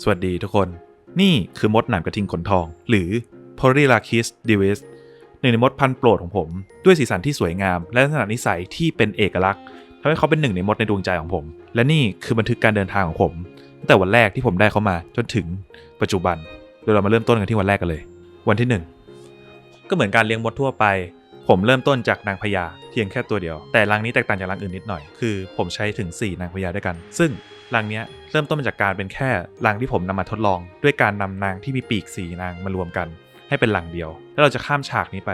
สวัสดีทุกคน นี่คือมดหนามกระทิงขนทอง หรือ p o r y l a c h i s divis หนึ่งในมดพันธุ์โปรดของผม ด้วยสีสันที่สวยงาม และลักษณะนิสัยที่เป็นเอกลักษณ์ทำให้เขาเป็นหนึ่งในมดในดวงใจของผม และนี่คือบันทึกการเดินทางของผมตั้งแต่วันแรกที่ผมได้เขามาจนถึงปัจจุบันโดยเรามาเริ่มต้นกันที่วันแรกกันเลย วันที่หนึ่งก็เหมือนการเลี้ยงมดทั่วไป ผมเริ่มต้นจากนางพญาเพียงแค่ตัวเดียว แต่รังนี้แตกต่างจากรังอื่นนิดหน่อย คือผมใช้ถึง 4 นางพญาด้วยกัน ซึ่ง รังเนี้ยเริ่มต้นมาจากการเป็นแค่รังที่ผมนำมาทดลอง ด้วยการนำนางที่มีปีกสีนางมารวมกัน ให้เป็นรังเดียว แล้วเราจะข้ามฉากนี้ไป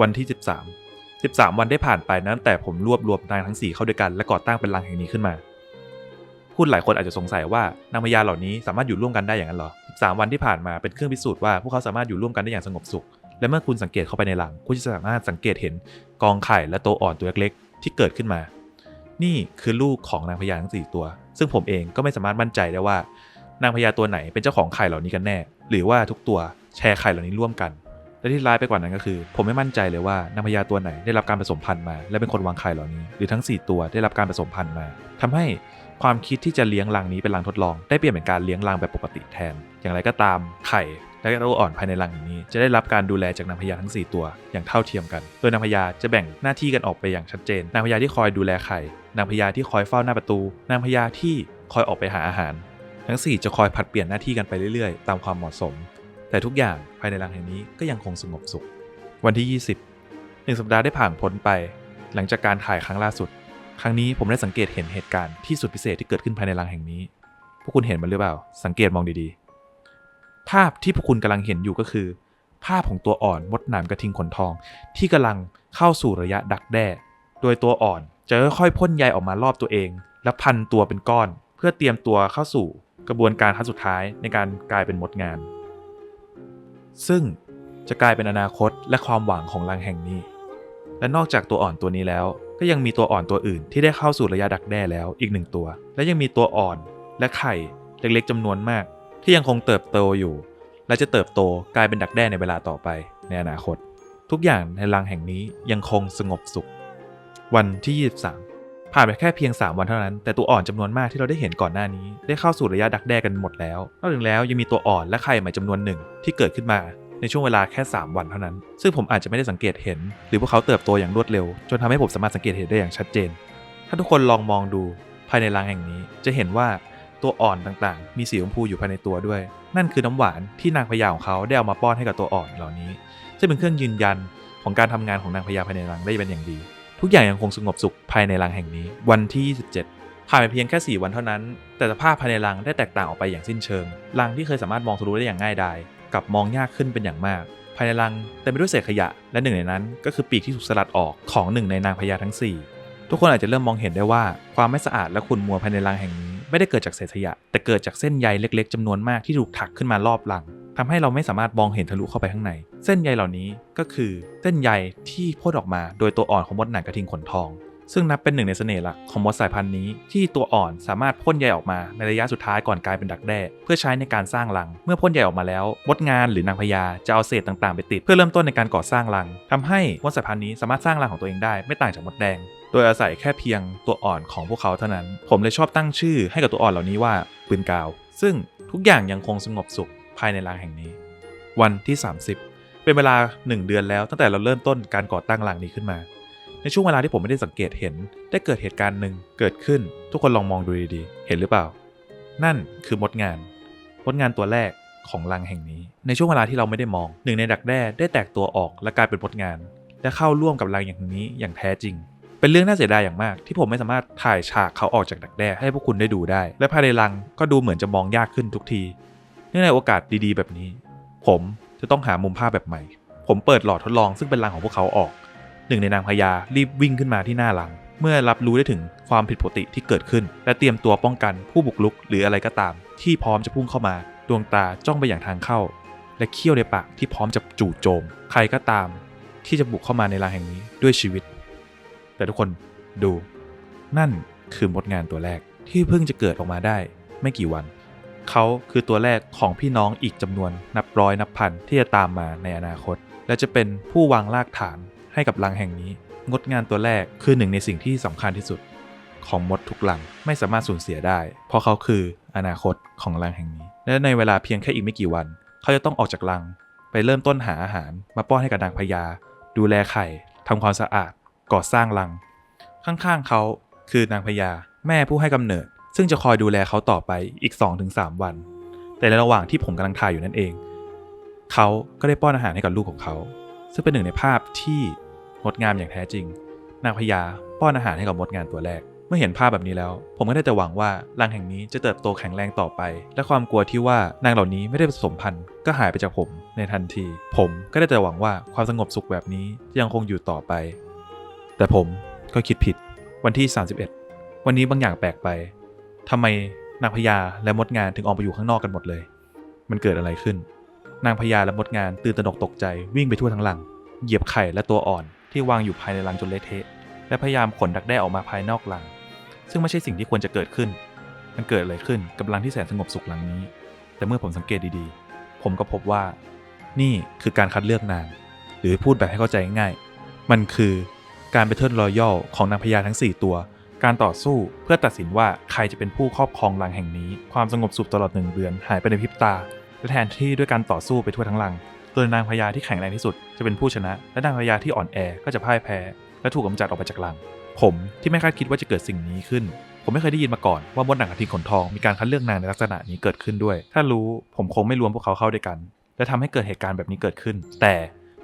วันที่ 13 13 วันได้ผ่านไปนับตั้งแต่ผมรวบรวมนางทั้ง 4 เข้าด้วยกันและก่อตั้งเป็นรังแห่งนี้ขึ้นมา พูดหลายคนอาจจะสงสัยว่านางพญาเหล่านี้สามารถอยู่ร่วมกันได้อย่างนั้นหรอ 13 วันที่ผ่านมาเป็นเครื่องพิสูจน์ว่าพวกเขาสามารถอยู่ร่วมกันได้อย่างสงบสุข และเมื่อคุณสังเกตเข้าไปในรังคุณจะสามารถสังเกตเห็นกองไข่และตัวอ่อนตัวเล็กๆที่เกิดขึ้นมา นี่คือลูกของนางพญาทั้ง 4 ตัว ซึ่งผมเองก็ไม่สามารถมั่นใจได้ว่านางพญาตัวไหนเป็นเจ้าของไข่เหล่านี้กันแน่ หรือว่าทุกตัวแชร์ไข่เหล่านี้ร่วมกัน และที่ร้ายไปกว่านั้นก็คือ ผมไม่มั่นใจเลยว่านางพญาตัวไหนได้รับการผสมพันธุ์มา และเป็นคนวางไข่เหล่านี้ หรือทั้ง 4 ตัวได้รับการผสมพันธุ์มาทำให้ความคิดที่จะเลี้ยงรังนี้เป็นรังทดลอง ได้เปลี่ยนเป็นการเลี้ยงรังแบบปกติแทน อย่างไรก็ตามไข่ และตัวอ่อนภายในรังอย่งนี้จะได้รับการดูแลจากนางพญาทั้ง 4 ตัวอย่างเท่าเทียมกัน โดยนางพญาจะแบ่งหน้าที่กันออกไปอย่างชัดเจน นางพญาที่คอยดูแลไข่ นางพญาที่คอยเฝ้าหน้าประตู นางพญาที่คอยออกไปหาอาหาร ทั้ง 4 จะคอยผัดเปลี่ยนหน้าที่กันไปเรื่อยๆ ตามความเหมาะสม แต่ทุกอย่างภายในรังแห่งนี้ก็ยังคงสงบสุข วันที่ 20หนึ่งสัปดาห์ได้ผ่านพ้นไป หลังจากการถ่ายครั้งล่าสุด ครั้งนี้ผมได้สังเกตเห็นเหตุการณ์ที่สุดพิเศษที่เกิดขึ้นภายในรังแห่งนี้ พวกคุณเห็นมันหรือเปล่า สังเกตมองดีๆ ภาพที่พวกคุณกำลังเห็นอยู่ก็คือ ภาพของตัวอ่อนมดหนามกระทิงขนทอง ที่กำลังเข้าสู่ระยะดักแด้ โดยตัวอ่อนจะค่อยๆพ่นใยออกมารอบตัวเอง และพันตัวเป็นก้อน เพื่อเตรียมตัวเข้าสู่กระบวนการขั้นสุดท้ายในการกลายเป็นมดงาน ซึ่งจะกลายเป็นอนาคตและความหวังของรังแห่งนี้ และนอกจากตัวอ่อนตัวนี้แล้ว ก็ยังมีตัวอ่อนตัวอื่นที่ได้เข้าสู่ระยะดักแด้แล้วอีกหนึ่งตัว และยังมีตัวอ่อนและไข่เล็กๆจำนวนมาก ที่ยังคงเติบโตอยู่ และจะเติบโตกลายเป็นดักแด้ในเวลาต่อไปในอนาคต ทุกอย่างในรังแห่งนี้ยังคงสงบสุข วันที่ 23 ผ่านไปแค่เพียง 3 วันเท่านั้น แต่ตัวอ่อนจำนวนมากที่เราได้เห็นก่อนหน้านี้ ได้เข้าสู่ระยะดักแด้กันหมดแล้วนอกจากแล้วยังมีตัวอ่อนและไข่ใหม่จำนวนหนึ่งที่เกิดขึ้นมาในช่วงเวลาแค่ 3 วันเท่านั้น ซึ่งผมอาจจะไม่ได้สังเกตเห็น หรือพวกเขาเติบโตอย่างรวดเร็ว จนทำให้ผมสามารถสังเกตเห็นได้อย่างชัดเจน ถ้าทุกคนลองมองดูภายในรังแห่งนี้ จะเห็นว่า ตัวอ่อนต่างๆ มีสีชมพูอยู่ภายในตัวด้วย นั่นคือน้ำหวานที่นางพญาของเขาได้เอามาป้อนให้กับตัวอ่อนเหล่านี้ ซึ่งเป็นเครื่องยืนยันของการทำงานของนางพญาภายในรังได้เป็นอย่างดี ทุกอย่างยังคงสงบสุขภายในรังแห่งนี้ วันที่ 27 ผ่านไปเพียงแค่ 4 วันเท่านั้น แต่สภาพภายในรังได้แตกต่างออกไปอย่างสิ้นเชิง รังที่เคยสามารถมองทะลุได้อย่างง่ายดายกลับมองยากขึ้นเป็นอย่างมากภายในรังเต็มไปด้วยเศษขยะ และหนึ่งในนั้น ก็คือปีกที่ถูกสลัดออกของหนึ่งในนางพญาทั้ง 4 ทุกคนอาจจะเริ่มมองเห็นได้ว่าความไม่สะอาดและขุ่นมัวภายในรังแห่งนี้ ไม่ได้เกิดจากเศษขยะ แต่เกิดจากเส้นใยเล็กๆจำนวนมากที่ถูกถักขึ้นมารอบรังทำให้เราไม่สามารถมองเห็นทะลุเข้าไปข้างใน เส้นใยเหล่านี้ก็คือเส้นใยที่พ่นออกมาโดยตัวอ่อนของมดหนังกระทิงขนทอง ซึ่งนับเป็นหนึ่งในเสน่ห์หลักของมดสายพันธุ์นี้ที่ตัวอ่อนสามารถพ่นใยออกมาในระยะสุดท้ายก่อนกลายเป็นดักแด้เพื่อใช้ในการสร้างรัง เมื่อพ่นใยออกมาแล้วมดงานหรือนางพญาจะเอาเศษต่างๆไปติดเพื่อเริ่มต้นในการก่อสร้างรังทำให้มดสายพันธุ์นี้สามารถสร้างรังของตัวเองได้ไม่ต่างจากมดแดง โดยอาศัยแค่เพียงตัวอ่อนของพวกเขาเท่านั้น ผมเลยชอบตั้งชื่อให้กับตัวอ่อนเหล่านี้ว่าปืนกาว ซึ่งทุกอย่างยังคงสงบสุขภายในรังแห่งนี้ วันที่ 30 เป็นเวลา 1 เดือนแล้วตั้งแต่เราเริ่มต้นการก่อตั้งรังนี้ขึ้นมา ในช่วงเวลาที่ผมไม่ได้สังเกตเห็น ได้เกิดเหตุการณ์หนึ่งเกิดขึ้น ทุกคนลองมองดูดีๆ เห็นหรือเปล่า นั่นคือมดงาน มดงานตัวแรกของรังแห่งนี้ ในช่วงเวลาที่เราไม่ได้มอง หนึ่งในดักแด้ได้แตกตัวออกและกลายเป็นมดงาน และเข้าร่วมกับรังอย่างนี้อย่างแท้จริง เป็นเรื่องน่าเสียดายอย่างมาก ที่ผมไม่สามารถถ่ายฉากเขาออกจากดักแด้ให้พวกคุณได้ดูได้ และภายในรังก็ดูเหมือนจะมองยากขึ้นทุกที เนื่องในโอกาสดีๆ แบบนี้ ผมจะต้องหามุมภาพแบบใหม่ ผมเปิดหลอดทดลองซึ่งเป็นรังของพวกเขาออก หนึ่งในนางพญารีบวิ่งขึ้นมาที่หน้ารัง เมื่อรับรู้ได้ถึงความผิดปกติที่เกิดขึ้น และเตรียมตัวป้องกันผู้บุกรุกหรืออะไรก็ตาม ที่พร้อมจะพุ่งเข้ามา ดวงตาจ้องไปอย่างทางเข้า และเขี้ยวในปากที่พร้อมจะจู่โจม ใครก็ตาม ที่จะบุกเข้ามาในรังแห่งนี้ด้วยชีวิต แต่ทุกคนดู นั่นคือมดงานตัวแรกที่เพิ่งจะเกิดออกมาได้ ไม่กี่วัน เขาคือตัวแรกของพี่น้องอีกจำนวนนับร้อยนับพันที่จะตามมาในอนาคต และจะเป็นผู้วางรากฐานให้กับรังแห่งนี้ งดงานตัวแรกคือหนึ่งในสิ่งที่สำคัญที่สุด ของมดทุกรังไม่สามารถสูญเสียได้ เพราะเขาคืออนาคตของรังแห่งนี้ และในเวลาเพียงแค่อีกไม่กี่วัน เขาจะต้องออกจากรัง ไปเริ่มต้นหาอาหารมาป้อนให้กับนางพญาดูแลไข่ทำความสะอาด ก่อสร้างรัง ข้างๆเขาคือนางพญาแม่ผู้ให้กำเนิด ซึ่งจะคอยดูแลเขาต่อไปอีก 2-3 วัน แต่ในระหว่างที่ผมกำลังถ่ายอยู่นั่นเอง เขาก็ได้ป้อนอาหารให้กับลูกของเขา ซึ่งเป็นหนึ่งในภาพที่งดงามอย่างแท้จริง นางพญาป้อนอาหารให้กับมดงานตัวแรก เมื่อเห็นภาพแบบนี้แล้ว ผมก็ได้แต่หวังว่ารังแห่งนี้จะเติบโตแข็งแรงต่อไป และความกลัวที่ว่านางเหล่านี้ไม่ได้ผสมพันธุ์ก็หายไปจากผมในทันที ผมก็ได้แต่หวังว่าความสงบสุขแบบนี้จะยังคงอยู่ต่อไป แต่ผมก็คิดผิดวันที่ 31 วันนี้บางอย่างแปลกไปทำไมนางพญาและมดงานถึงออกไปอยู่ข้างนอกกันหมดเลย มันเกิดอะไรขึ้น นางพญาและมดงานตื่นตระหนกตกใจวิ่งไปทั่วทั้งรัง เหยียบไข่และตัวอ่อนที่วางอยู่ภายในรังจนเละเทะ และพยายามขนดักแด้ออกมาภายนอกรัง ซึ่งไม่ใช่สิ่งที่ควรจะเกิดขึ้น มันเกิดอะไรขึ้นกับรังที่แสนสงบสุขหลังนี้ แต่เมื่อผมสังเกตดีๆ ผมก็พบว่า นี่คือการคัดเลือกนาง หรือพูดแบบให้เข้าใจง่าย มันคือ การเบทเทิลรอยัลของนางพญาทั้ง 4 ตัว การต่อสู้เพื่อตัดสินว่าใครจะเป็นผู้ครอบครองรังแห่งนี้ ความสงบสุขตลอดหนึ่งเดือนหายไปในพริบตา และแทนที่ด้วยการต่อสู้ไปทั่วทั้งรังโดยนางพญาที่แข็งแรงที่สุดจะเป็นผู้ชนะ และนางพญาที่อ่อนแอก็จะพ่ายแพ้ และถูกกำจัดออกไปจากรัง ผมที่ไม่คาดคิดว่าจะเกิดสิ่งนี้ขึ้น ผมไม่เคยได้ยินมาก่อนว่ามดหนังกระทิงขนทองมีการคัดเลือกนางในลักษณะนี้เกิดขึ้นด้วย ถ้ารู้ผมคงไม่รวมพวกเขาเข้าด้วยกัน และทำให้เกิดเหตุการณ์แบบนี้เกิดขึ้น แต่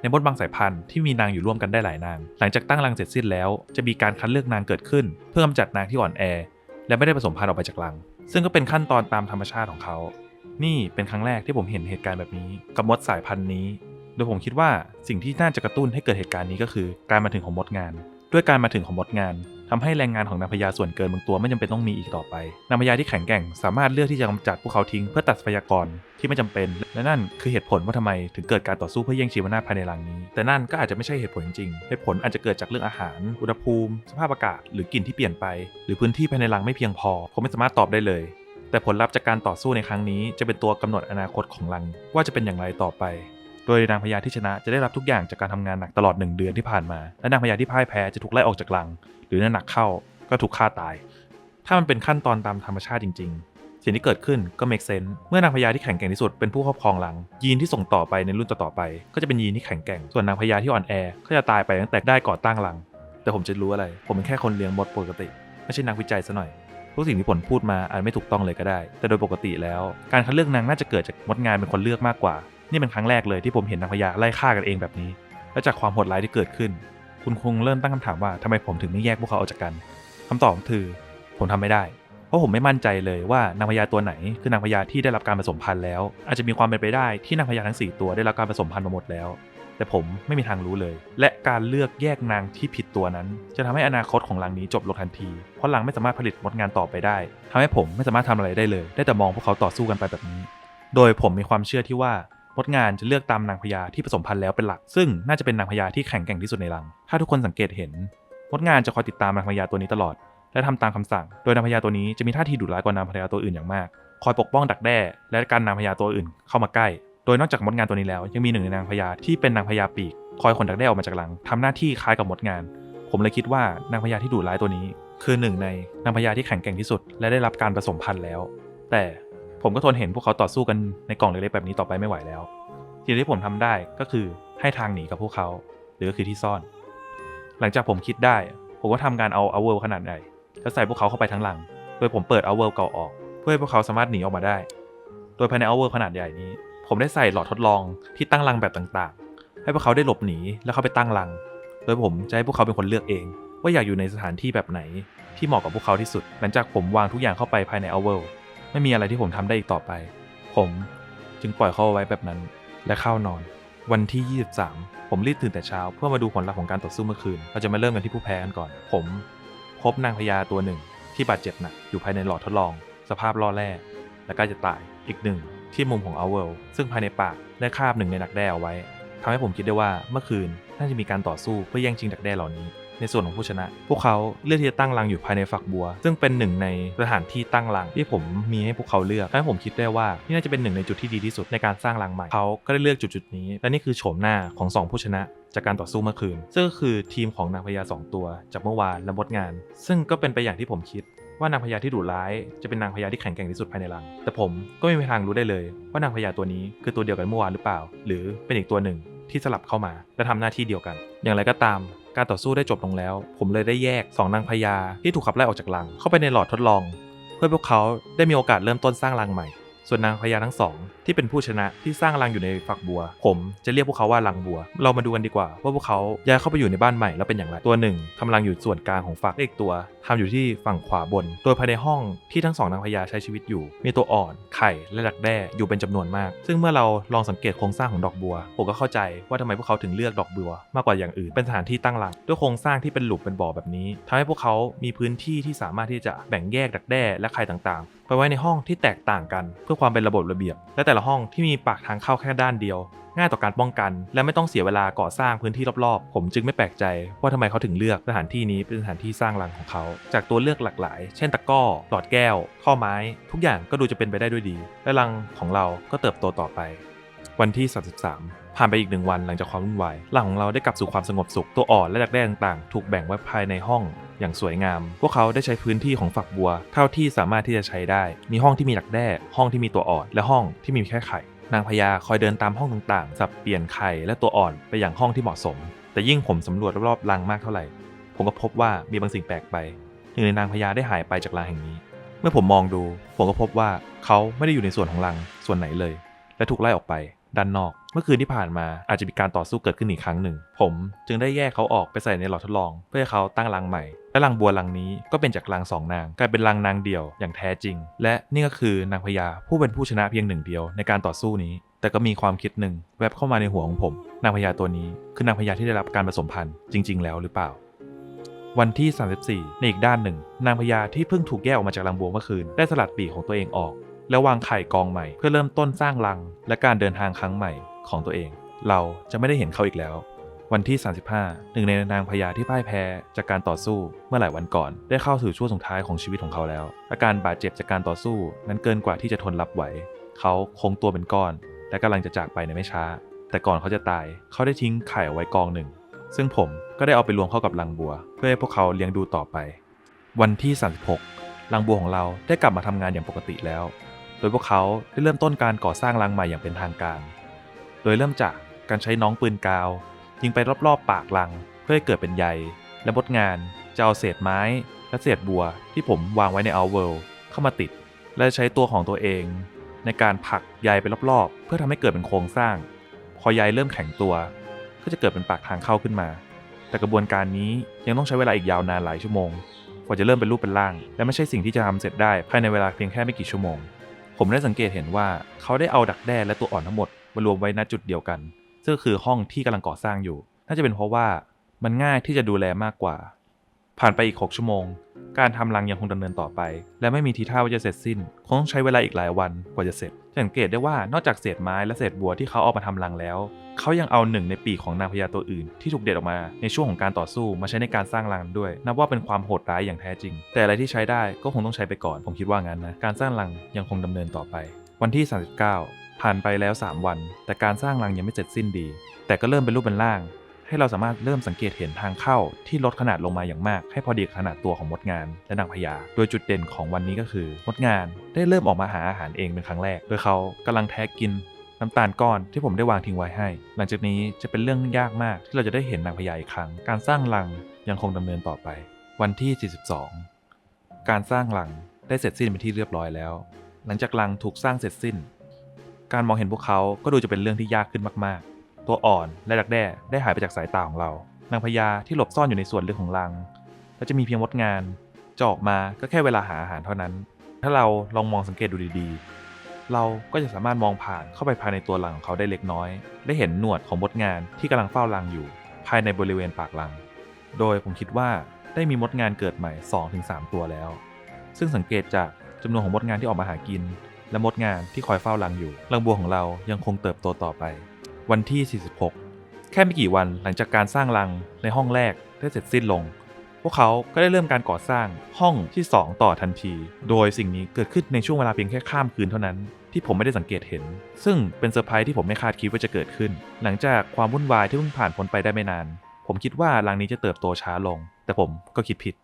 ในมดบางสายพันธุ์ที่มีนางอยู่ร่วมกันได้หลายนาง หลังจากตั้งรังเสร็จสิ้นแล้ว จะมีการคัดเลือกนางเกิดขึ้น เพื่อกำจัดนางที่อ่อนแอ และไม่ได้ผสมพันธุ์ออกไปจากรัง ซึ่งก็เป็นขั้นตอนตามธรรมชาติของเขา นี่เป็นครั้งแรกที่ผมเห็นเหตุการณ์แบบนี้ กับมดสายพันธุ์นี้ โดยผมคิดว่าสิ่งที่น่าจะกระตุ้นให้เกิดเหตุการณ์นี้ก็คือ การมาถึงของมดงาน ด้วยการมาถึงของมดงาน ทำให้แรงงานของนางพญาส่วนเกินบางตัวไม่จำเป็นต้องมีอีกต่อไป นางพญาที่แข็งแกร่งสามารถเลือกที่จะกำจัดพวกเขาทิ้งเพื่อตัดทรัพยากรที่ไม่จำเป็น และนั่นคือเหตุผลว่าทำไมถึงเกิดการต่อสู้เพื่อแย่งชีวนาภายในรังนี้ แต่นั่นก็อาจจะไม่ใช่เหตุผลจริง เหตุผลอาจจะเกิดจากเรื่องอาหาร อุณหภูมิ สภาพอากาศ หรือกลิ่นที่เปลี่ยนไป หรือพื้นที่ภายในรังไม่เพียงพอ ผมไม่สามารถตอบได้เลย แต่ผลลัพธ์จากการต่อสู้ในครั้งนี้จะเป็นตัวกำหนดอนาคตของรังว่าจะเป็นอย่างไรต่อไป โดยนางพญาที่ชนะจะได้รับทุกอย่างจากการทำงานหนักตลอด 1 เดือนที่ผ่านมา และนางพญาที่พ่ายแพ้จะถูกไล่ออกจากรัง หรือถ้าหนักเข้าก็ถูกฆ่าตาย ถ้ามันเป็นขั้นตอนตามธรรมชาติจริง ๆ สิ่งที่เกิดขึ้นก็ make sense เมื่อนางพญาที่แข็งแกร่งที่สุดเป็นผู้ครอบครองรัง ยีนที่ส่งต่อไปในรุ่นต่อๆไป ก็จะเป็นยีนที่แข็งแกร่ง ส่วนนางพญาที่อ่อนแอก็จะตายไปตั้งแต่ได้ก่อตั้งรัง แต่ผมจะรู้อะไร ผมเป็นแค่คนเลี้ยงมดปกติ ไม่ใช่นักวิจัยซะหน่อยทุกสิ่งที่ผลพูดมาอาจไม่ถูกต้องเลยก็ได้ แต่โดยปกติแล้ว การคัดเลือกนางน่าจะเกิดจากมดงานเป็นคนเลือกมากกว่า นี่เป็นครั้งแรกเลยที่ผมเห็นนางพญาไล่ฆ่ากันเองแบบนี้ และจากความโหดร้ายที่เกิดขึ้น คุณคงเริ่มตั้งคำถามว่าทำไมผมถึงไม่แยกพวกเขาออกจากกันคำตอบคือผมทำไม่ได้ เพราะผมไม่มั่นใจเลยว่านางพญาตัวไหน คือนางพญาที่ได้รับการผสมพันธุ์แล้ว อาจจะมีความเป็นไปได้ที่นางพญาทั้ง 4 ตัวได้รับการผสมพันธุ์มาหมดแล้ว แต่ผมไม่มีทางรู้เลย และการเลือกแยกนางที่ผิดตัวนั้น จะทำให้อนาคตของรังนี้จบลงทันที เพราะรังไม่สามารถผลิตมดงานต่อไปได้ทำให้ผมไม่สามารถทำอะไรได้เลย ได้แต่มองพวกเขาต่อสู้กันไปแบบนี้ โดยผมมีความเชื่อที่ว่า มดงานจะเลือกตามนางพญาที่ผสมพันธุ์แล้วเป็นหลัก ซึ่งน่าจะเป็นนางพญาที่แข็งแกร่งที่สุดในรัง ถ้าทุกคนสังเกตเห็น มดงานจะคอยติดตามนางพญาตัวนี้ตลอด และทำตามคำสั่ง โดยนางพญาตัวนี้จะมีท่าทีดุร้ายกว่านางพญาตัวอื่นอย่างมาก คอยปกป้องดักแด้ และการนางพญาตัวอื่นเข้ามาใกล้ โดยนอกจากมดงานตัวนี้แล้ว ยังมีหนึ่งในนางพญาที่เป็นนางพญาปีก คอยขนดักแด้ออกมาจากรังทำหน้าที่คล้ายกับมดงาน ผมเลยคิดว่านางพญาที่ดุร้ายตัวนี้ คือหนึ่งในนางพญาที่แข็งแกร่งที่สุด และได้รับการผสมพันธุ์แล้ว แต่ ผมก็ทนเห็นพวกเขาต่อสู้กันในกล่องเล็กๆแบบนี้ต่อไปไม่ไหวแล้วสิ่งที่ผมทำได้ก็คือให้ทางหนีกับพวกเขา หรือก็คือที่ซ่อน หลังจากผมคิดได้ ผมก็ทำการเอาเอาเวลขนาดใหญ่แล้วใส่พวกเขาเข้าไปทั้งหลัง โดยผมเปิดเอาเวลเก่าออก เพื่อให้พวกเขาสามารถหนีออกมาได้ โดยภายในเอาเวลขนาดใหญ่นี้ ผมได้ใส่หลอดทดลองที่ตั้งรังแบบต่างๆ ให้พวกเขาได้หลบหนีแล้วเข้าไปตั้งรัง โดยผมจะให้พวกเขาเป็นคนเลือกเอง ว่าอยากอยู่ในสถานที่แบบไหน ที่เหมาะกับพวกเขาที่สุด หลังจากผมวางทุกอย่างเข้าไปภายในเอาเวล ไม่มีอะไรที่ผมทำได้อีกต่อไป ผมจึงปล่อยเขาไว้แบบนั้น และเข้านอน วันที่ 23 ผมรีบตื่นแต่เช้า เพื่อมาดูผลลัพธ์ของการต่อสู้เมื่อคืน เราจะมาเริ่มกันที่ผู้แพ้กันก่อน ผมพบนางพญาตัวหนึ่ง ที่บาดเจ็บหนักอยู่ภายในหลอดทดลอง สภาพล่อแร่และใกล้จะตายอีกหนึ่งที่มุมของอาเวลซึ่งภายในปากได้คาบหนึ่งในดักแด้เอาไว้ทำให้ผมคิดได้ว่าเมื่อคืนน่าจะมีการต่อสู้เพื่อแย่งชิงดักแด้เหล่านี้ ในส่วนของผู้ชนะ พวกเขาเลือกที่จะตั้งรังอยู่ภายในฝักบัว ซึ่งเป็นหนึ่งในสถานที่ตั้งรังที่ผมมีให้พวกเขาเลือกทำให้ผมคิดได้ว่านี่น่าจะเป็นหนึ่งในจุดที่ดีที่สุดในการสร้างรังใหม่เขาก็ได้เลือกจุดจุดนี้ และนี่คือโฉมหน้าของสองผู้ชนะจากการต่อสู้เมื่อคืน ซึ่งก็คือทีมของนางพญาสองตัวจากเมื่อวานและมดงาน ซึ่งก็เป็นไปอย่างที่ผมคิดว่านางพญาที่ดุร้ายจะเป็นนางพญาที่แข็งแกร่งที่สุดภายในรัง แต่ผมก็ไม่มีทางรู้ได้เลย ว่านางพญาตัวนี้คือตัวเดียวกันเมื่อวานหรือเปล่า หรือเป็นอีกตัวหนึ่งที่สลับเข้ามาและทำหน้าที่เดียวกัน อย่างไรก็ตาม การต่อสู้ได้จบลงแล้ว ผมเลยได้แยกสองนางพญาที่ถูกขับไล่ออกจากลังเข้าไปในหลอดทดลอง เพื่อพวกเขาได้มีโอกาสเริ่มต้นสร้างลังใหม่ ส่วนนางพญาทั้งสอง ที่เป็นผู้ชนะที่สร้างรังอยู่ในฝักบัว ผมจะเรียกพวกเขาว่ารังบัว เรามาดูกันดีกว่า ว่าพวกเขาย้ายเข้าไปอยู่ในบ้านใหม่แล้วเป็นอย่างไรตัวหนึ่งทำรังอยู่ส่วนกลางของฝักอีกตัวทำอยู่ที่ฝั่งขวาบน โดยภายในห้องที่ทั้งสองนางพญาใช้ชีวิตอยู่ มีตัวอ่อนไข่และดักแด้อยู่เป็นจำนวนมาก ซึ่งเมื่อเราลองสังเกตโครงสร้างของดอกบัวผมก็เข้าใจว่าทำไมพวกเขาถึงเลือกดอกบัว มากกว่าอย่างอื่นเป็นสถานที่ตั้งรังด้วยโครงสร้างที่เป็นหลุมเป็นบ่อแบบนี้ทำให้พวกเขามีพื้นที่ที่สามารถที่จะแบ่งแยกดักแด้และไข่ต่างๆไปไว้ในห้องที่แตกต่างกัน เพื่อความเป็นระบบระเบียบ และแต่ละห้องที่มีปากทางเข้าแค่ด้านเดียว ง่ายต่อการป้องกัน และไม่ต้องเสียเวลาก่อสร้างพื้นที่รอบๆ ผมจึงไม่แปลกใจว่าทำไมเขาถึงเลือกสถานที่นี้เป็นสถานที่สร้างรังของเขา จากตัวเลือกหลากหลาย เช่นตะก้อ หลอดแก้ว ข้อไม้ ทุกอย่างก็ดูจะเป็นไปได้ด้วยดี และรังของเราก็เติบโตต่อไป วันที่ 33 ผ่านไปอีกหนึ่งวันหลังจากความวุ่นวายรังของเราได้กลับสู่ความสงบสุขตัวอ่อนและดักแด้ต่างๆ ถูกแบ่งไว้ภายในห้องอย่างสวยงาม พวกเขาได้ใช้พื้นที่ของฝักบัว เท่าที่สามารถที่จะใช้ได้ มีห้องที่มีดักแด้ ห้องที่มีตัวอ่อน และห้องที่มีแค่ไข่ นางพญาคอยเดินตามห้องต่างๆ สับเปลี่ยนไข่และตัวอ่อนไปอย่างห้องที่เหมาะสม แต่ยิ่งผมสำรวจรอบๆรังมากเท่าไหร่ ผมก็พบว่ามีบางสิ่งแปลกไป หนึ่งในนางพญาได้หายไปจากรังแห่งนี้ เมื่อผมมองดู ผมก็พบว่าเขาไม่ได้อยู่ในส่วนของรังส่วนไหนเลย และถูกไล่ออกไป ด้านนอก เมื่อคืนที่ผ่านมาอาจจะมีการต่อสู้เกิดขึ้นอีกครั้งหนึ่ง ผมจึงได้แยกเขาออกไปใส่ในหลอดทดลอง เพื่อให้เขาตั้งรังใหม่ และรังบัวรังนี้ก็เป็นจากรังสองนางกลายเป็นรังนางเดียวอย่างแท้จริง และนี่ก็คือนางพญาผู้เป็นผู้ชนะเพียงหนึ่งเดียวในการต่อสู้นี้ แต่ก็มีความคิดหนึ่งแวบเข้ามาในหัวของผม นางพญาตัวนี้คือนางพญาที่ได้รับการผสมพันธุ์จริง ๆ แล้วหรือเปล่าวันที่ 34 ในอีกด้านหนึ่ง นางพญาที่เพิ่งถูกแยกออกมาจากรังบัวเมื่อคืน ได้สลัดปีกของตัวเองออก แล้ววางไข่กองใหม่ เพื่อเริ่มต้นสร้างรัง และการเดินทางครั้งใหม่ของตัวเอง เราจะไม่ได้เห็นเขาอีกแล้ว วันที่ 35 หนึ่งในนางพญาที่พ่ายแพ้จากการต่อสู้เมื่อหลายวันก่อน ได้เข้าสู่ช่วงสุดท้ายของชีวิตของเขาแล้ว อาการบาดเจ็บจากการต่อสู้นั้นเกินกว่าที่จะทนรับไหว เขาคงตัวเป็นก้อน และกำลังจะจากไปในไม่ช้า แต่ก่อนเขาจะตาย เขาได้ทิ้งไข่ไว้กองหนึ่ง ซึ่งผมก็ได้เอาไปรวมเข้ากับรังบัว เพื่อให้พวกเขาเลี้ยงดูต่อไป วันที่ 36รังบัวของเราได้กลับมาทำงานอย่างปกติแล้ว ดยพวกเขาได้เริ่มต้นการก่อสร้างรังใหม่อย่างเป็นทางการ โดยเริ่มจากการใช้น้องปืนกาว ยิงไปรอบๆ ปากรังเพื่อให้เกิดเป็นใย และบดงานจะเอาเศษไม้ และเศษบัวที่ผมวางไว้ใน Our World เข้ามาติด และใช้ตัวของตัวเอง ในการผลักใยไปรอบๆ เพื่อทำให้เกิดเป็นโครงสร้าง พอใยเริ่มแข็งตัว ก็จะเกิดเป็นปากทางเข้าขึ้นมา แต่กระบวนการนี้ยังต้องใช้เวลาอีกยาวนานหลายชั่วโมงกว่าจะเริ่มเป็นรูปเป็นร่าง และไม่ใช่สิ่งที่จะทำเสร็จได้ภายในเวลาเพียงแค่ไม่กี่ชั่วโมง ผมได้สังเกตเห็นว่าเขาได้เอาดักแด้และตัวอ่อนทั้งหมดมารวมไว้ณจุดเดียวกัน ซึ่งคือห้องที่กำลังก่อสร้างอยู่ น่าจะเป็นเพราะว่ามันง่ายที่จะดูแลมากกว่า ผ่านไปอีก 6 ชั่วโมง การทำรังยังคงดำเนินต่อไป และไม่มีทีท่าว่าจะเสร็จสิ้น คงต้องใช้เวลาอีกหลายวันกว่าจะเสร็จ สังเกตได้ว่านอกจากเศษไม้และเศษบัวที่เขาเอามาทำรังแล้ว เขายังเอาหนึ่งในปีกของนางพญาตัวอื่น ที่ถูกเด็ดออกมาในช่วงของการต่อสู้มาใช้ในการสร้างรังด้วย นับว่าเป็นความโหดร้ายอย่างแท้จริง แต่อะไรที่ใช้ได้ก็คงต้องใช้ไปก่อน ผมคิดว่างั้นนะ การสร้างรังยังคงดำเนินต่อไป วันที่ 39 ผ่านไปแล้ว 3 วัน แต่การสร้างรังยังไม่เสร็จสิ้นดี แต่ก็เริ่มเป็นรูปเป็นร่าง ให้เราสามารถเริ่มสังเกตเห็นทางเข้าที่ลดขนาดลงมาอย่างมาก ให้พอดีขนาดตัวของมดงานและนางพญา โดยจุดเด่นของวันนี้ก็คือ มดงานได้เริ่มออกมาหาอาหารเองเป็นครั้งแรก โดยเขากำลังแทะกินน้ำตาลก้อนที่ผมได้วางทิ้งไว้ให้ หลังจากนี้จะเป็นเรื่องยากมากที่เราจะได้เห็นนางพญาอีกครั้ง การสร้างรังยังคงดำเนินต่อไป วันที่ 42 การสร้างรังได้เสร็จสิ้นเป็นที่เรียบร้อยแล้ว หลังจากรังถูกสร้างเสร็จสิ้น การมองเห็นพวกเขาก็ดูจะเป็นเรื่องที่ยากขึ้นมากๆ ตัวอ่อนและดักแด้ได้หายไปจากสายตาของเรา นางพญาที่หลบซ่อนอยู่ในส่วนลึกของรัง และจะมีเพียงมดงานจะออกมาก็แค่เวลาหาอาหารเท่านั้น ถ้าเราลองมองสังเกตดูดีๆ เราก็จะสามารถมองผ่านเข้าไปภายในตัวรังของเขาได้เล็กน้อยได้เห็นหนวดของมดงานที่กำลังเฝ้ารังอยู่ ภายในบริเวณปากรัง โดยผมคิดว่าได้มีมดงานเกิดใหม่ 2-3 ตัวแล้ว ซึ่งสังเกตจากจำนวนของมดงานที่ออกมาหากิน และมดงานที่คอยเฝ้ารังอยู่ รังบัวของเรายังคงเติบโตต่อไป วันที่ 46 แค่ไม่กี่วันหลังจากการสร้างรังในห้องแรกได้เสร็จสิ้นลง พวกเขาก็ได้เริ่มการก่อสร้างห้องที่ 2 ต่อทันที โดยสิ่งนี้เกิดขึ้นในช่วงเวลาเพียงแค่ข้ามคืนเท่านั้นที่ผมไม่ได้สังเกตเห็น ซึ่งเป็นเซอร์ไพรส์ที่ผมไม่คาดคิดว่าจะเกิดขึ้น หลังจากความวุ่นวายที่เพิ่งผ่านพ้นไปได้ไม่นาน ผมคิดว่ารังนี้จะเติบโตช้าลง แต่ผมก็คิดผิด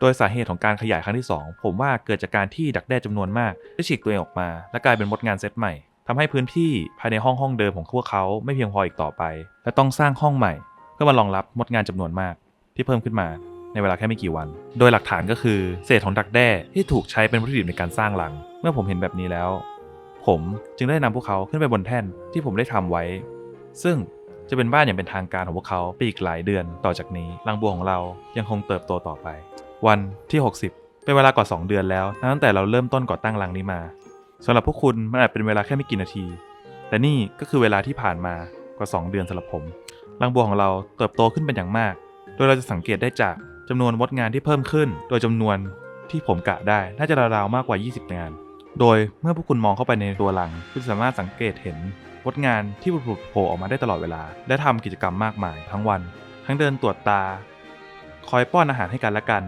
โดยสาเหตุของการขยายครั้งที่ 2 ผมว่าเกิดจากการที่ดักแด้จำนวนมากได้ฉีกตัวเองออกมา และกลายเป็นมดงานเซตใหม่ ทำให้พื้นที่ภายในห้องห้องเดิมของพวกเขาไม่เพียงพออีกต่อไป และต้องสร้างห้องใหม่ เพื่อมารองรับมดงานจำนวนมาก ที่เพิ่มขึ้นมาในเวลาแค่ไม่กี่วัน โดยหลักฐานก็คือเศษของดักแด้ที่ถูกใช้เป็นวัตถุดิบในการสร้างรัง เมื่อผมเห็นแบบนี้แล้ว ผมจึงได้นำพวกเขาขึ้นไปบนแท่นที่ผมได้ทำไว้ ซึ่งจะเป็นบ้านอย่างเป็นทางการของพวกเขาไปอีกหลายเดือนต่อจากนี้รังบัวของเรายังคงเติบโตต่อไป วันที่ 60 เป็นเวลากว่า 2 เดือนแล้วนับตั้งแต่เราเริ่มต้นก่อตั้งรังนี้มา สำหรับพวกคุณมันอาจเป็นเวลาแค่ไม่กี่นาที แต่นี่ก็คือเวลาที่ผ่านมากว่า 2 เดือนสำหรับผม รังบัวของเราเติบโตขึ้นเป็นอย่างมาก โดยเราจะสังเกตได้จากจำนวนมดงานที่เพิ่มขึ้น โดยจำนวนที่ผมกะได้น่าจะราวๆมากกว่า 20 งาน โดยเมื่อพวกคุณมองเข้าไปในตัวรัง คุณสามารถสังเกตเห็นมดงานที่ผุดโผล่ออกมาได้ตลอดเวลา และทำกิจกรรมมากมายทั้งวัน ทั้งเดินตรวจตา คอยป้อนอาหารให้กันและกัน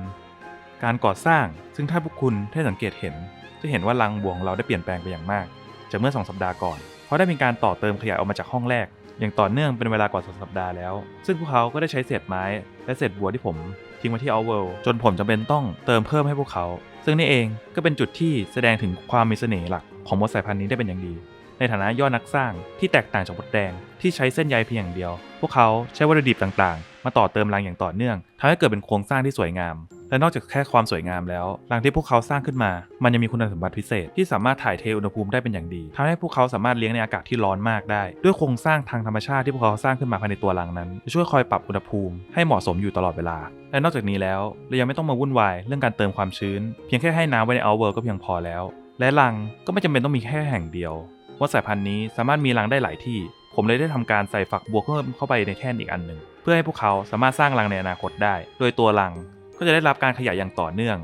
การก่อสร้างซึ่งถ้าพวกคุณได้สังเกตเห็น จะเห็นว่ารังบัวของเราได้เปลี่ยนแปลงไปอย่างมากจากเมื่อ 2 สัปดาห์ก่อน เพราะได้มีการต่อเติมขยายออกมาจากห้องแรก อย่างต่อเนื่องเป็นเวลากว่าสองสัปดาห์แล้ว ซึ่งพวกเขาก็ได้ใช้เศษไม้และเศษบัวที่ผมทิ้งไว้ที่เอเวลจนผมจำเป็นต้องเติมเพิ่มให้พวกเขา ซึ่งนี่เองก็เป็นจุดที่แสดงถึงความมีเสน่ห์หลักของมดสายพันธุ์นี้ได้เป็นอย่างดี ในฐานะยอดนักสร้างที่แตกต่างจากมดแดงที่ใช้เส้นใยเพียงอย่างเดียว พวกเขาใช้วัตถุดิบต่างๆ มาต่อเติมรังอย่างต่อเนื่องทำให้เกิดเป็นโครงสร้างที่สวยงาม และนอกจากแค่ความสวยงามแล้วรังที่พวกเขาสร้างขึ้นมา มันยังมีคุณสมบัติพิเศษ ที่สามารถถ่ายเทอุณหภูมิได้เป็นอย่างดีทำให้พวกเขาสามารถเลี้ยงในอากาศที่ร้อนมากได้ ด้วยโครงสร้างทางธรรมชาติที่พวกเขาสร้างขึ้นมาภายในตัวรังนั้นจะช่วยคอยปรับอุณหภูมิให้เหมาะสมอยู่ตลอดเวลาและนอกจากนี้แล้วเรายังไม่ต้องมาวุ่นวายเรื่องการเติมความชื้น เพียงแค่ให้น้ำไว้ในเอาเวอร์ก็เพียงพอแล้ว และรังก็ไม่จำเป็นต้องมีแค่แห่งเดียวว่าสายพันธุ์นี้สามารถมีรังได้หลายที่ ผมเลยได้ทำการใส่ฝักบัวเพิ่มเข้าไปในแท่นอีกอันหนึ่งเพื่อให้พวกเขาสามารถสร้างรังในอนาคตได้ โดยตัวรัง ก็จะได้รับการขยายอย่างต่อเนื่อง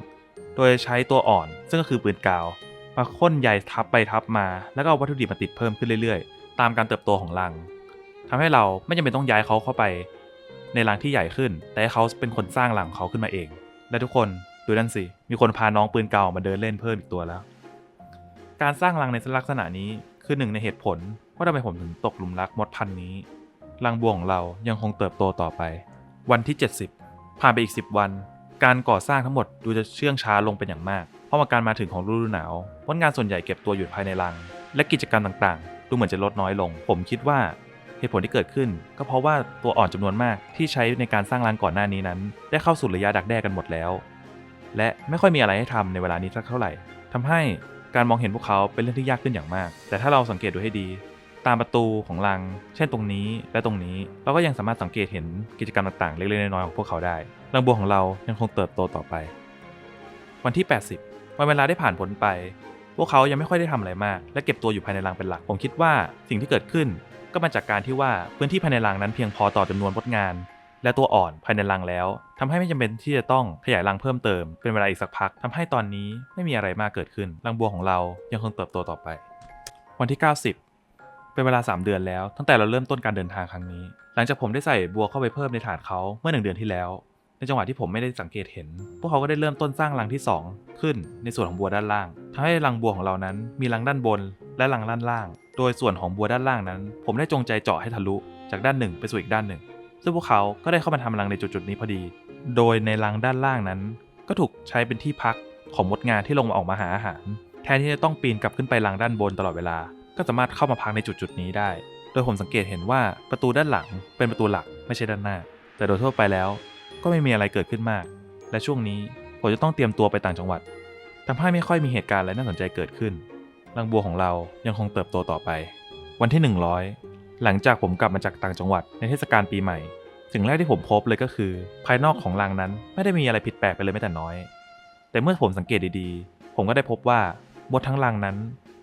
โดยใช้ตัวอ่อนซึ่งก็คือปืนกาวมาพ่นใยทับไปทับมา แล้วก็เอาวัตถุดิบมาติดเพิ่มขึ้นเรื่อยๆ ตามการเติบโตของรังทำให้เราไม่จำเป็นต้องย้ายเขาเข้าไป ในรังที่ใหญ่ขึ้น แต่ให้เขาเป็นคนสร้างรังเขาขึ้นมาเอง และทุกคนดูนั่นสิ มีคนพาน้องปืนเก่ามาเดินเล่นเพิ่มอีกตัวแล้ว การสร้างรังในลักษณะนี้คือหนึ่งในเหตุผลว่าทำไมผมถึงตกหลุมรักมดพันธุ์นี้ รังบัวของเรายังคงเติบโตต่อไป วันที่ 70 ผ่านไปอีก 10 วัน การก่อสร้างทั้งหมดดูจะเชื่องช้าลงเป็นอย่างมาก เพราะมาการมาถึงของฤดูหนาวมดงานส่วนใหญ่เก็บตัวอยู่ภายในรัง และกิจกรรมต่างๆ ดูเหมือนจะลดน้อยลง ผมคิดว่าเหตุผลที่เกิดขึ้น ก็เพราะว่าตัวอ่อนจำนวนมากที่ใช้ในการสร้างรังก่อนหน้านี้นั้น ได้เข้าสู่ระยะดักแด้กันหมดแล้ว และไม่ค่อยมีอะไรให้ทำในเวลานี้สักเท่าไหร่ทำให้การมองเห็นพวกเขาเป็นเรื่องที่ยากขึ้นอย่างมาก แต่ถ้าเราสังเกตดูให้ดี ตามประตูของรัง เช่นตรงนี้และตรงนี้ เราก็ยังสามารถสังเกตเห็นกิจกรรมต่างๆ เล็กๆน้อยๆของพวกเขาได้ รังบัวของเรายังคงเติบโตต่อไป วันที่ 80 วันเวลาได้ผ่านพ้นไป พวกเขายังไม่ค่อยได้ทำอะไรมาก และเก็บตัวอยู่ภายในรังเป็นหลัก ผมคิดว่าสิ่งที่เกิดขึ้น ก็มาจากการที่ว่าพื้นที่ภายในรังนั้นเพียงพอต่อจำนวนพดงาน และตัวอ่อนภายในรังแล้วทำให้ไม่จำเป็นที่จะต้องขยายรังเพิ่มเติม เป็นเวลาอีกสักพักทำให้ตอนนี้ไม่มีอะไรมากเกิดขึ้น รังบัวของเรายังคงเติบโตต่อไป วันที่ 90 เป็นเวลา 3 เดือนแล้ว ตั้งแต่เราเริ่มต้นการเดินทางครั้งนี้ หลังจากผมได้ใส่บัวเข้าไปเพิ่มในถาดเขาเมื่อหนึ่งเดือนที่แล้ว ในจังหวะที่ผมไม่ได้สังเกตเห็น พวกเขาก็ได้เริ่มต้นสร้างรังที่ 2 ขึ้นในส่วนของบัวด้านล่างทำให้รังบัวของเรานั้น มีรังด้านบน และรังด้านล่าง โดยส่วนของบัวด้านล่างนั้น ผมได้จงใจเจาะให้ทะลุจากด้านหนึ่งไปสู่อีกด้านหนึ่ง ซึ่งพวกเขาก็ได้เข้ามาทำรังในจุดๆนี้พอดี โดยในรังด้านล่างนั้น ก็ถูกใช้เป็นที่พักของมดงานที่ลงมาออกมาหาอาหาร แทนที่จะต้องปีนกลับขึ้นไปรังด้านบนตลอดเวลา ก็สามารถเข้ามาพักในจุดๆนี้ได้ โดยผมสังเกตเห็นว่าประตูด้านหลังเป็นประตูหลักไม่ใช่ด้านหน้า แต่โดยทั่วไปแล้วก็ไม่มีอะไรเกิดขึ้นมาก และช่วงนี้ผมจะต้องเตรียมตัวไปต่างจังหวัดทำให้ไม่ค่อยมีเหตุการณ์อะไรน่าสนใจเกิดขึ้น รังบัวของเรายังคงเติบโตต่อไป วันที่ 100 หลังจากผมกลับมาจากต่างจังหวัดในเทศกาลปีใหม่ สิ่งแรกที่ผมพบเลยก็คือ ภายนอกของรังนั้นไม่ได้มีอะไรผิดแปลกไปเลยแม้แต่น้อย แต่เมื่อผมสังเกตดีๆ ผมก็ได้พบว่าบนทั้งรังนั้น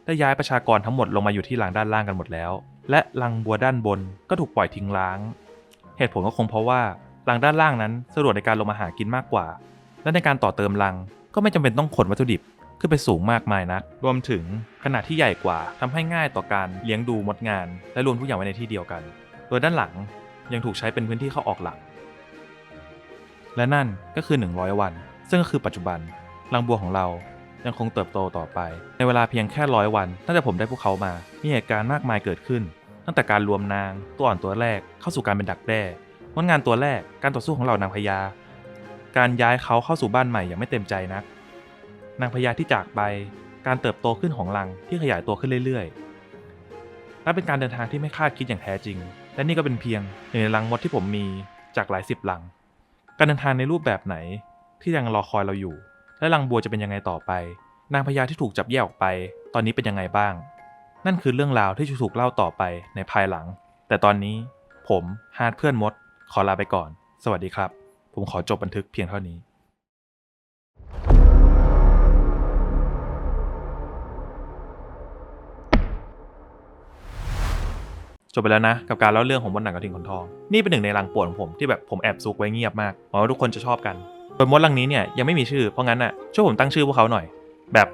ได้ย้ายประชากรทั้งหมดลงมาอยู่ที่รังด้านล่างกันหมดแล้ว และรังบัวด้านบนก็ถูกปล่อยทิ้งร้าง เหตุผลก็คงเพราะว่ารังด้านล่างนั้นสะดวกในการลงมาหากินมากกว่า และในการต่อเติมรังก็ไม่จำเป็นต้องขนวัตถุดิบขึ้นไปสูงมากมายนัก รวมถึงขนาดที่ใหญ่กว่าทำให้ง่ายต่อการเลี้ยงดูมดงาน และรวมทุกอย่างไว้ในที่เดียวกัน โดยด้านหลังยังถูกใช้เป็นพื้นที่เข้าออกหลัก และนั่นก็คือ 100 วัน ซึ่งก็คือปัจจุบันรังบัวของเรา ยังคงเติบโตต่อไป ในเวลาเพียงแค่ร้อยวันตั้งแต่ผมได้พวกเขามา มีเหตุการณ์มากมายเกิดขึ้น ตั้งแต่การรวมนาง ตัวอ่อนตัวแรกเข้าสู่การเป็นดักแด้มดงานตัวแรกการต่อสู้ของเหล่านางพญาการย้ายเขาเข้าสู่บ้านใหม่อย่างไม่เต็มใจนัก นางพญาที่จากไป การเติบโตขึ้นของลังที่ขยายตัวขึ้นเรื่อยๆและเป็นการเดินทางที่ไม่คาดคิดอย่างแท้จริง และนี่ก็เป็นเพียงหนึ่งในลังมดที่ผมมีจากหลายสิบลัง การเดินทางในรูปแบบไหนที่ยังรอคอยเราอยู่ และลังบัวจะเป็นยังไงต่อไป นางพญาที่ถูกจับแยกออกไป ตอนนี้เป็นยังไงบ้าง นั่นคือเรื่องราวที่จะถูกเล่าต่อไปในภายหลัง แต่ตอนนี้ผมฮาร์ดเพื่อนมด ขอลาไปก่อน สวัสดีครับ ผมขอจบบันทึกเพียงเท่านี้จบไปแล้วนะกับการเล่าเรื่องของบนหนังกระทิงขนทอง นี่เป็นหนึ่งในรังป่วนของผมที่แบบผมแอบซุกไว้เงียบมากหวังว่าทุกคนจะชอบกัน โดยมดรังนี้เนี่ยยังไม่มีชื่อเพราะงั้นน่ะช่วยผมตั้งชื่อพวกเขาหน่อย แบบ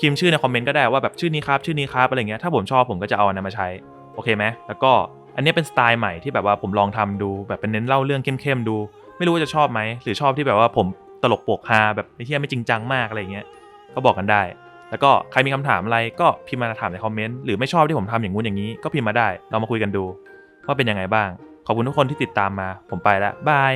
คิมชื่อในคอมเมนต์ก็ได้ว่าแบบชื่อนี้ครับชื่อนี้ครับอะไรเงี้ยถ้าผมชอบผมก็จะเอาอันนั้นมาใช้โอเคไหมแล้วก็อันนี้เป็นสไตล์ใหม่ที่แบบว่าผมลองทำดูแบบเป็นเน้นเล่าเรื่องเข้มๆดู ไม่รู้ว่าจะชอบไหมหรือชอบที่แบบว่าผมตลกโปกฮาแบบไม่เที่ยไม่จริงจังมากอะไรเงี้ยก็บอกกันได้ แล้วก็ใครมีคำถามอะไรก็พิมพ์มาถามในคอมเมนต์หรือไม่ชอบที่ผมทำอย่างงู้นอย่างนี้ก็พิมพ์มาได้เรามาคุยกันดูว่าเป็นยังไงบ้าง ขอบคุณทุกคนที่ติดตามมา ผมไปล้วบาย